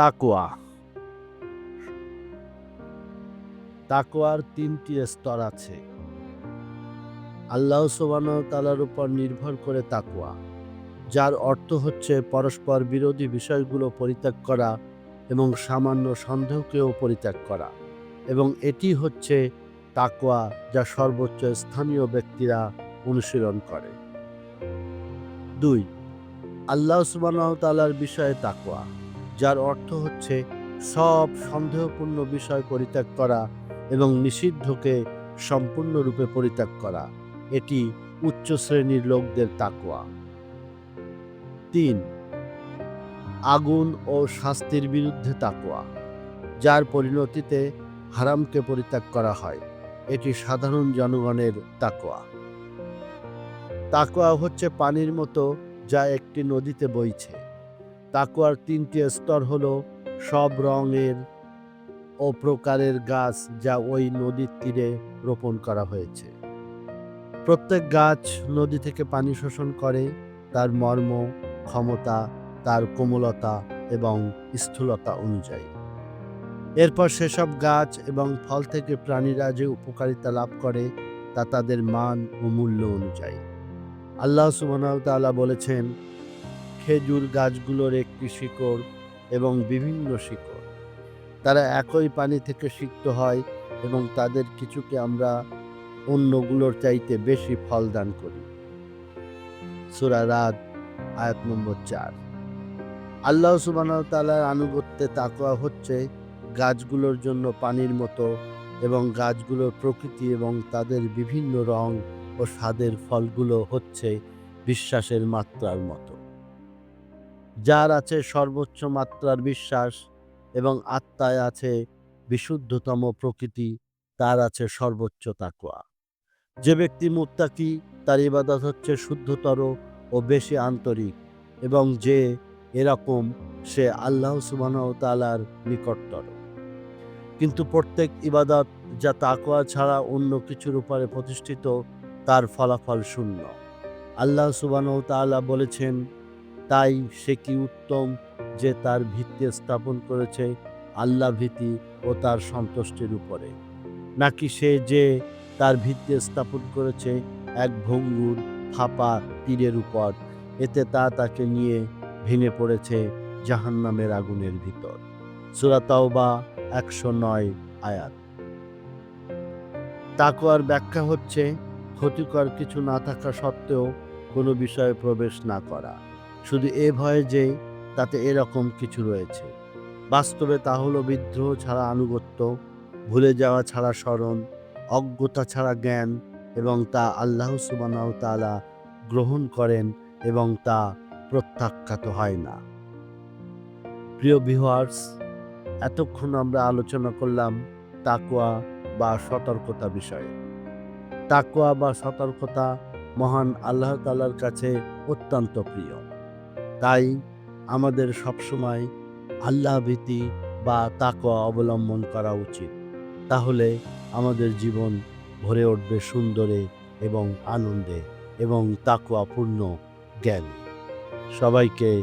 তাকোয়া। তাকোয়ার তিনটি স্তর আছে। আল্লাহ তালার উপর নির্ভর করে তাকোয়া, যার অর্থ হচ্ছে পরস্পর বিরোধী বিষয়গুলো পরিত্যাগ করা এবং সামান্য সন্দেহকেও পরিত্যাগ করা। এবং এটি হচ্ছে তাকোয়া যা সর্বোচ্চ স্থানীয় ব্যক্তিরা অনুশীলন করে। দুই, আল্লাহ সুবহানাহু তাআলার বিষয়ে তাকওয়া যার অর্থ হচ্ছে সব সন্দেহপূর্ণ বিষয় পরিত্যাগ করা এবং নিষিদ্ধকে সম্পূর্ণরূপে পরিত্যাগ করা। এটি উচ্চ শ্রেণির লোকদের তাকওয়া। তিন, আগুন ও শাস্তির বিরুদ্ধে তাকওয়া, যার পরিণতিতে হারামকে পরিত্যাগ করা হয়। এটি সাধারণ জনগণের তাকোয়া তাকোয়া হচ্ছে পানির মতো যা একটি নদীতে বইছে। তাকওয়ার তিনটি স্তর হলো সব রঙের ও প্রকারের গাছ যা ওই নদীর তীরে রোপণ করা হয়েছে। প্রত্যেক গাছ নদী থেকে পানি শোষণ করে, তার মর্ম, ক্ষমতা, তার কোমলতা এবং স্থূলতা অনুযায়ী। এরপর সেসব গাছ এবং ফল থেকে প্রাণীরা যে উপকারিতা লাভ করে, তা তাদের মান ও মূল্য অনুযায়ী। আল্লাহ সুবহানাহু বলেছেন খেজুর গাছগুলোর একটি শিকড় এবং বিভিন্ন শিকড়। তারা একই পানি থেকে সিক্ত হয় এবং তাদের কিছুকে আমরা অন্যগুলোর চাইতে বেশি ফল দান করি। সুরা রাত, আয়াত নম্বর চার। আল্লাহ সুবহানাহু তাআলার আনুগত্যে তাকওয়া হচ্ছে গাছগুলোর জন্য পানির মতো এবং গাছগুলোর প্রকৃতি এবং তাদের বিভিন্ন রং ও স্বাদের ফলগুলো হচ্ছে বিশ্বাসের মাত্রার মতো। যার আছে সর্বোচ্চ মাত্রার বিশ্বাস এবং আত্মায় আছে বিশুদ্ধতম প্রকৃতি, তার আছে সর্বোচ্চ তাকোয়া যে ব্যক্তি মুত্তাকি, তার ইবাদত হচ্ছে শুদ্ধতর ও বেশি আন্তরিক এবং যে এরকম, সে আল্লাহ সুবহানাহু তাআলার নিকটতর। কিন্তু প্রত্যেক ইবাদত যা তাকোয়া ছাড়া অন্য কিছুর উপরে প্রতিষ্ঠিত, তার ফলাফল শূন্য। আল্লাহ সুবহানাহু তাআলা বলেছেন তাই সে কি উত্তম যে তার ভিত্তি স্থাপন করেছে আল্লাহ ভীতি ও তার সন্তুষ্টির উপরে? নাকি সে যে তার ভিত্তি স্থাপন করেছে এক ভঙ্গুর ফাঁপা তীরের উপর, এতে তা তাকে নিয়ে ভেঙে পড়েছে জাহান্নামের আগুনের ভিতর? সূরা তাওবা একশো নয় আয়াত। তাকওয়ার ব্যাখ্যা হচ্ছে, ক্ষতিকর কিছু না থাকা সত্ত্বেও কোনো বিষয়ে প্রবেশ না করা। শুধু এ ভয়ে যে তাতে এরকম কিছু রয়েছে। বাস্তবে তা হলো বিদ্রোহ ছাড়া আনুগত্য, ভুলে যাওয়া ছাড়া স্মরণ, অজ্ঞতা ছাড়া জ্ঞান এবং তা আল্লাহ সুবহানাহু তাআলা গ্রহণ করেন এবং তা প্রত্যাখ্যাত হয় না। প্রিয় ভিউয়ার্স এতক্ষণ আমরা আলোচনা করলাম তাকুয়া বা সতর্কতা বিষয়ে। তাকুয়া বা সতর্কতা মহান আল্লাহ তালার কাছে অত্যন্ত প্রিয়। তাই আমাদের সবসময় আল্লাহ ভীতি বা তাকওয়া অবলম্বন করা উচিত। তাহলে আমাদের জীবন ভরে উঠবে সুন্দরে এবং আনন্দে এবং তাকওয়াপূর্ণ জ্ঞান। সবাইকে